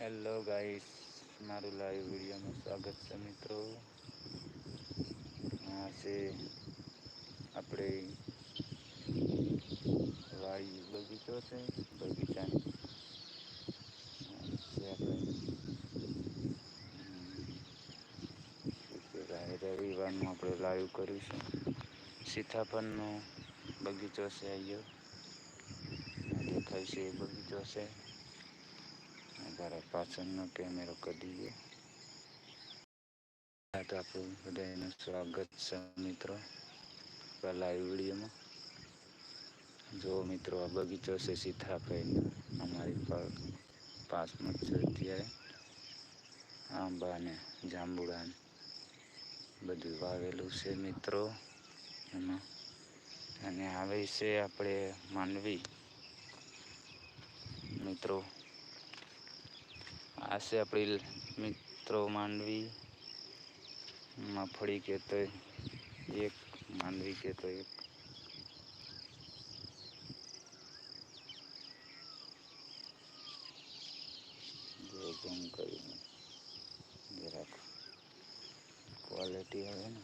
Hello guys મારું live વિડીયોમાં સ્વાગત છે, મિત્રો. આ છે આપણે વાડી બગીચો છે, બગીચાની. આપણે રવિવારનું આપણે લાઈવ કરીશું. સીતાફળનો બગીચો છે, અહીંયા. દેખાય છે એ બગીચો છે. ત્યારે પાછળનો કેમેરો કરી દઈએ તો આપણું બધાનું સ્વાગત છે મિત્રો લાઈવ વિડીયોમાં. જો મિત્રો આ બગીચો છે સીતાફળ અમારી પાસમાં છે અત્યારે. આંબા ને જાંબુડા બધું વાવેલું છે મિત્રો એમાં. અને આવે છે આપણે માનવી મિત્રો આ છે આપણી મિત્રો માંડવી. મફળી કહેતો એક, માંડવી કહેતો એક. ઝૂમ કરીને જરાક ક્વોલિટી આવે ને.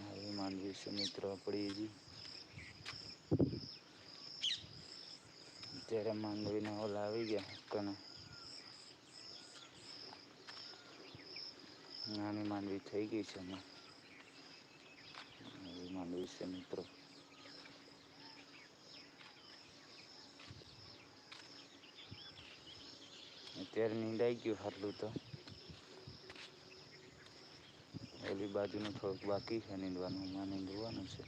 આવી માંડવી છે મિત્રો આપણી અત્યારે માંડવીના ઓલા આવી ગયા કને. નાની માંડવી થઈ ગઈ છે એવી માંડવી છે મિત્રો. અત્યારે નીંદાઈ ગયું હાટલું તો. ઓલી બાજુનું થોડુંક બાકી છે નીંદવાનું માં નીંદવાનું છે.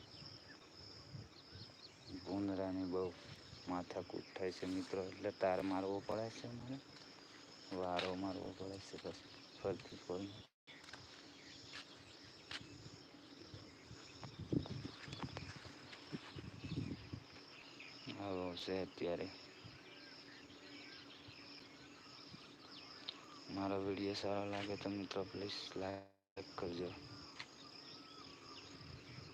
ભૂંદરાની બહુ માથાકૂટ થાય છે મિત્રો, એટલે તાર મારવો પડે છે મને. વારો મારવો પડે છે બસ, ફરતી કોઈ આવો છે અત્યારે. મારો વીડિયો સારો લાગે તો મિત્રો પ્લીઝ લાઈક કરજો.